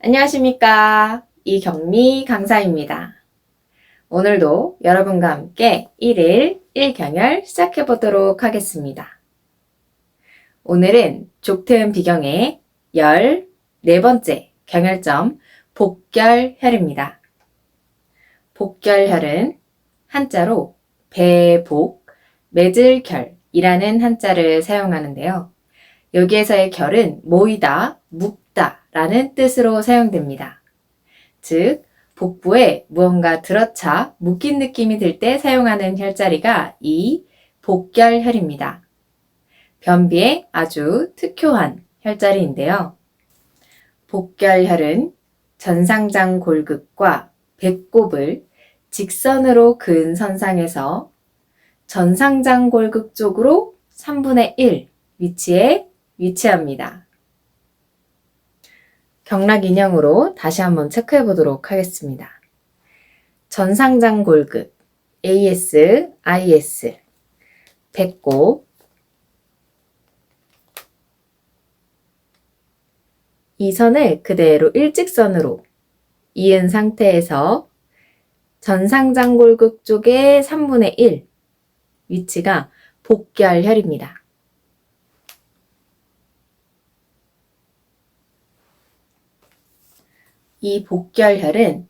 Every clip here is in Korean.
안녕하십니까. 이경미 강사입니다. 오늘도 여러분과 함께 1일 1경열 시작해 보도록 하겠습니다. 오늘은 족태음 비경의 14번째 경열점 복결혈입니다. 복결혈은 한자로 배복, 맺을결이라는 한자를 사용하는데요. 여기에서의 결은 모이다, 묶다 라는 뜻으로 사용됩니다. 즉, 복부에 무언가 들어차 묶인 느낌이 들 때 사용하는 혈자리가 이 복결혈입니다. 변비에 아주 특효한 혈자리인데요. 복결혈은 전상장 골극과 배꼽을 직선으로 그은 선상에서 전상장 골극 쪽으로 3분의 1 위치에 위치합니다. 경락 인형으로 다시 한번 체크해 보도록 하겠습니다. 전상장 골극 AS, IS 배꼽 이 선을 그대로 일직선으로 이은 상태에서 전상장 골극 쪽의 3분의 1 위치가 복결혈입니다. 이 복결혈은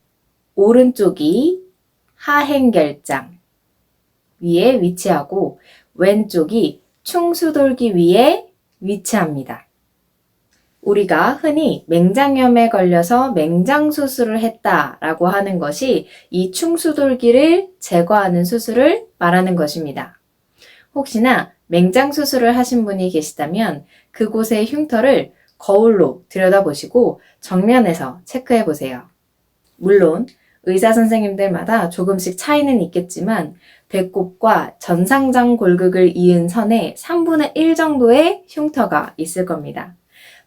오른쪽이 하행결장 위에 위치하고 왼쪽이 충수돌기 위에 위치합니다. 우리가 흔히 맹장염에 걸려서 맹장 수술을 했다라고 하는 것이 이 충수돌기를 제거하는 수술을 말하는 것입니다. 혹시나 맹장 수술을 하신 분이 계시다면 그곳의 흉터를 거울로 들여다보시고 정면에서 체크해 보세요. 물론 의사 선생님들마다 조금씩 차이는 있겠지만 배꼽과 전상장 골극을 이은 선에 3분의 1 정도의 흉터가 있을 겁니다.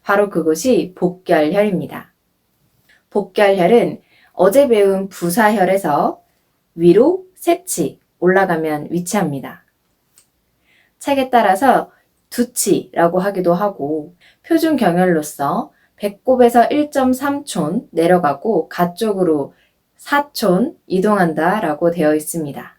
바로 그것이 복결혈입니다. 복결혈은 어제 배운 부사혈에서 위로 세치 올라가면 위치합니다. 책에 따라서 두치라고 하기도 하고 표준 경혈로서 배꼽에서 1.3촌 내려가고 가쪽으로 4촌 이동한다 라고 되어 있습니다.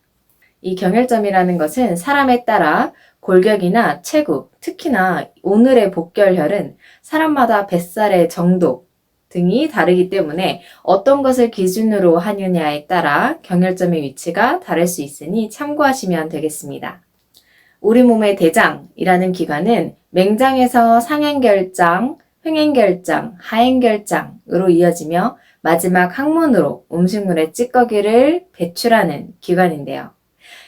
이 경혈점이라는 것은 사람에 따라 골격이나 체구, 특히나 오늘의 복결혈은 사람마다 뱃살의 정도 등이 다르기 때문에 어떤 것을 기준으로 하느냐에 따라 경혈점의 위치가 다를 수 있으니 참고하시면 되겠습니다. 우리 몸의 대장이라는 기관은 맹장에서 상행결장, 흥행결장, 하행결장으로 이어지며 마지막 항문으로 음식물의 찌꺼기를 배출하는 기관인데요.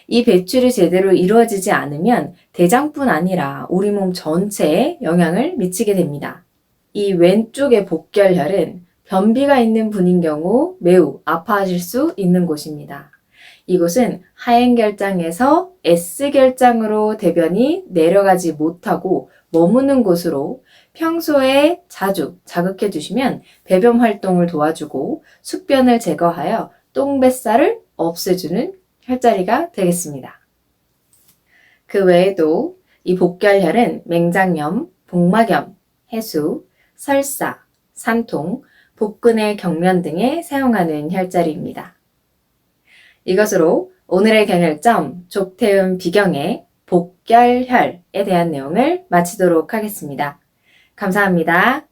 이 배출이 제대로 이루어지지 않으면 대장뿐 아니라 우리 몸 전체에 영향을 미치게 됩니다. 이 왼쪽의 복결혈은 변비가 있는 분인 경우 매우 아파하실 수 있는 곳입니다. 이곳은 하행 결장에서 S결장으로 대변이 내려가지 못하고 머무는 곳으로 평소에 자주 자극해 주시면 배변 활동을 도와주고 숙변을 제거하여 똥뱃살을 없애주는 혈자리가 되겠습니다. 그 외에도 이 복결혈은 맹장염, 복막염, 해수, 설사, 산통, 복근의 경련 등에 사용하는 혈자리입니다. 이것으로 오늘의 경혈점 족태음 비경의 복결혈에 대한 내용을 마치도록 하겠습니다. 감사합니다.